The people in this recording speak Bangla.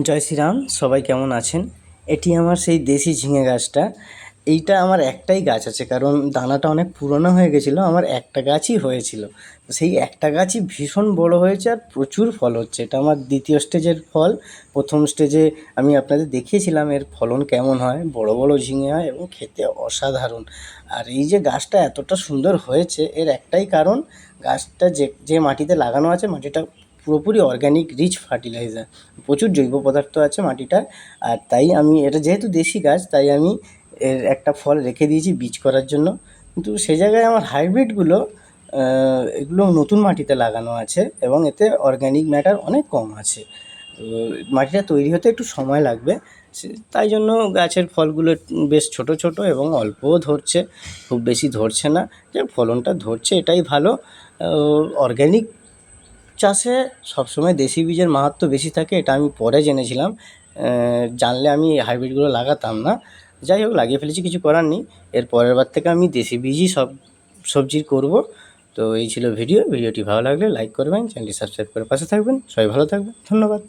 জয় শ্রীরাম, সবাই কেমন আছেন? এটি আমার সেই দেশি ঝিঙে গাছটা। এইটা আমার একটাই গাছ আছে, কারণ দানাটা অনেক পুরনো হয়ে গেছিল, আমার একটা গাছই হয়েছিল। সেই একটা গাছই ভীষণ বড় হয়েছে আর প্রচুর ফল হচ্ছে। এটা আমার দ্বিতীয় স্টেজের ফল। প্রথম স্টেজে আমি আপনাদের দেখিয়েছিলাম এর ফলন কেমন হয়। বড়ো বড়ো ঝিঙে হয় এবং খেতে অসাধারণ। আর এই যে গাছটা এতটা সুন্দর হয়েছে, এর একটাই কারণ গাছটা যে যে মাটিতে লাগানো আছে, মাটিটা পুরোপুরি অর্গ্যানিক রিচ ফার্টিলাইজার প্রচুর জৈব পদার্থ আছে মাটিটায় আর তাই আমি, এটা যেহেতু দেশি গাছ, তাই আমি এর একটা ফল রেখে দিয়েছি বীজ করার জন্য। কিন্তু সে জায়গায় আমার হাইব্রিডগুলো এগুলো নতুন মাটিতে লাগানো আছে এবং এতে অর্গ্যানিক ম্যাটার অনেক কম আছে। মাটিটা তৈরি হতে একটু সময় লাগবে তাই জন্য গাছের ফলগুলো বেশ ছোট ছোট এবং অল্পও ধরছে, খুব বেশি ধরছে না। যে ফলনটা ধরছে, এটাই ভালো। অর্গ্যানিক চাষে সবসময় দেশি বীজের মাহাত্ম্য বেশি থাকে, এটা আমি পরে জেনেছিলাম। জানলে আমি হাইব্রিডগুলো লাগাতাম না। যাই হোক, লাগিয়ে ফেলেছি, কিছু করার নেই। এর পরের বার থেকে আমি দেশি বীজই সব সবজির করব। তো এই ছিল ভিডিও। ভিডিওটি ভালো লাগলে লাইক করবেন, চ্যানেলটি সাবস্ক্রাইব করে পাশে থাকবেন। সবাই ভালো থাকবেন। ধন্যবাদ।